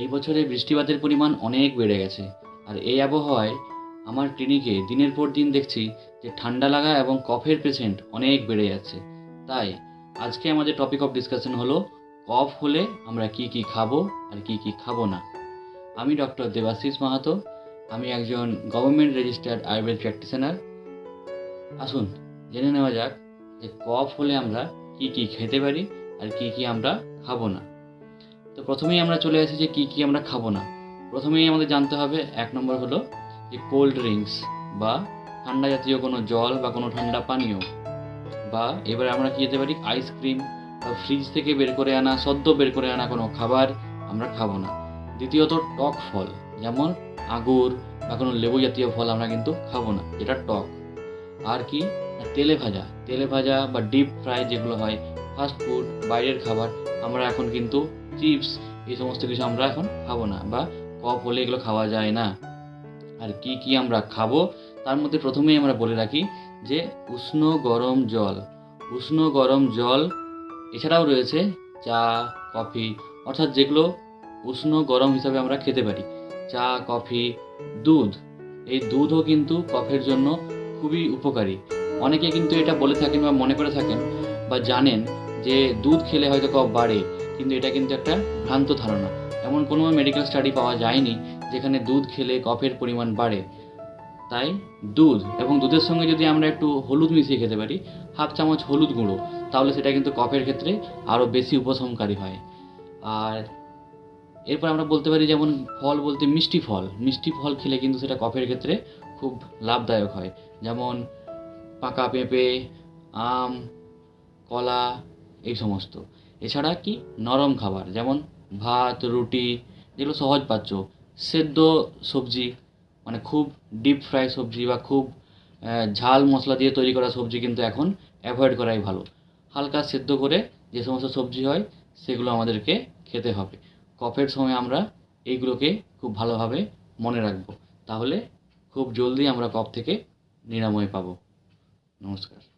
এই বছরে বৃষ্টিপাতের পরিমাণ অনেক বেড়ে গেছে। আর এই আবহাওয়ায় আমার ক্লিনিকে দিনের পর দিন দেখছি যে ঠান্ডা লাগা এবং কফের পেশেন্ট অনেক বেড়ে যাচ্ছে। তাই আজকে আমাদের টপিক অফ ডিসকাশন হলো, কফ হলে আমরা কি কি খাব আর কি কি খাব না। আমি ডক্টর দেবাশিস মাহাতো, আমি একজন গভর্নমেন্ট রেজিস্টার্ড আয়ুর্বেদ প্র্যাকটিশনার আসুন, জেনে নেওয়া যাক যে কফ হলে আমরা কি কি খেতে পারি আর কি কি আমরা খাব না। তো প্রথমেই আমরা চলে আসি যে কি কি আমরা খাব না। প্রথমেই আমাদের জানতে হবে, এক নম্বর হলো যে কোল্ড ড্রিঙ্কস বা ঠান্ডা জাতীয় কোনো জল বা কোনো ঠান্ডা পানীয় বা এবারে আমরা কী যেতে পারি আইসক্রিম বা ফ্রিজ থেকে বের করে আনা, সদ্য বের করে আনা কোনো খাবার আমরা খাব না। দ্বিতীয়ত টক ফল, যেমন আঙুর বা কোনো লেবু জাতীয় ফল আমরা কিন্তু খাব না, এটা টক। আর কি? তেলে ভাজা তেলে ভাজা বা ডিপ ফ্রাই যেগুলো হয় ফাস্ট ফুড বাইরের খাবার আমরা এখন কিন্তু চিপস, এই সমস্ত কিছু আমরা এখন খাব না, বা কপ হলে এগুলো খাওয়া যায় না। আর কি কি আমরা খাব? তার মধ্যে প্রথমেই আমরা বলে রাখি যে উষ্ণ গরম জল। উষ্ণ গরম জল এছাড়াও রয়েছে চা, কফি, অর্থাৎ যেগুলো উষ্ণ গরম হিসাবে আমরা খেতে পারি। চা, কফি, দুধ। এই দুধও কিন্তু কফের জন্য খুবই উপকারী। অনেকে কিন্তু এটা বলে থাকেন বা মনে করে থাকেন বা জানেন যে দুধ খেলে হয়তো কফ বাড়ে, কিন্তু এটা কিন্তু একটা ভ্রান্ত ধারণা। এমন কোনো মেডিকেল স্টাডি পাওয়া যায়নি যেখানে দুধ খেলে কফের পরিমাণ বাড়ে। তাই দুধ এবং দুধের সঙ্গে যদি আমরা একটু হলুদ মিশিয়ে খেতে পারি, হাফ চামচ হলুদ গুঁড়ো, তাহলে সেটা কিন্তু কফের ক্ষেত্রে আরও বেশি উপশমকারী হয়। আর এরপর আমরা বলতে পারি যেমন ফল বলতে মিষ্টি ফল। মিষ্টি ফল খেলে কিন্তু সেটা কফের ক্ষেত্রে খুব লাভদায়ক হয়। যেমন পাকা পেঁপে, আম, কলা এই সমস্ত। এছাড়া কি? নরম খাবার, যেমন ভাত, রুটি, যেগুলো সহজ পাচ্য সেদ্ধ সবজি মানে খুব ডিপ ফ্রাই সবজি বা খুব ঝাল মশলা দিয়ে তৈরি করা সবজি কিন্তু এখন অ্যাভয়েড করাই ভালো। হালকা সেদ্ধ করে যে সমস্ত সবজি হয়, সেগুলো আমাদেরকে খেতে হবে। কফের সময় আমরা এইগুলোকে খুব ভালোভাবে মনে রাখব। তাহলে খুব জলদি আমরা কফ থেকে নিরাময় পাবো। নমস্কার।